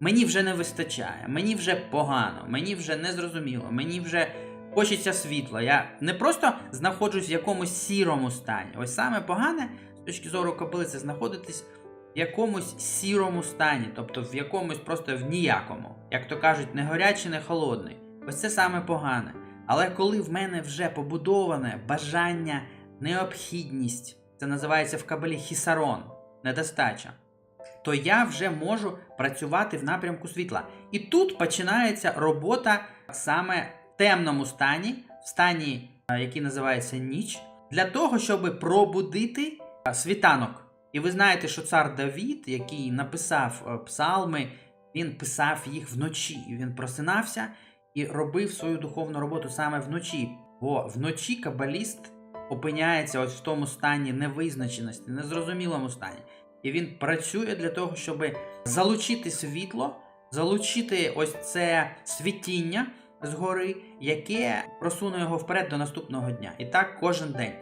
мені вже не вистачає, мені вже погано, мені вже не зрозуміло, мені вже хочеться світла. Я не просто знаходжусь в якомусь сірому стані. Ось саме погане з точки зору кобили знаходитись в якомусь сірому стані, тобто в якомусь просто в ніякому. Як то кажуть, не горячий, не холодний. Ось це саме погане. Але коли в мене вже побудоване бажання, необхідність, це називається в кабелі хісарон, недостача, то я вже можу працювати в напрямку світла. І тут починається робота саме в темному стані, в стані, е, який називається ніч, для того, щоб пробудити е, світанок. І ви знаєте, що цар Давід, який написав е, псалми, він писав їх вночі. І Він просинався і робив свою духовну роботу саме вночі. Бо вночі кабаліст опиняється ось в тому стані невизначеності, незрозумілому стані. І він працює для того, щоб залучити світло, залучити ось це світіння згори, яке просуне його вперед до наступного дня. І так кожен день.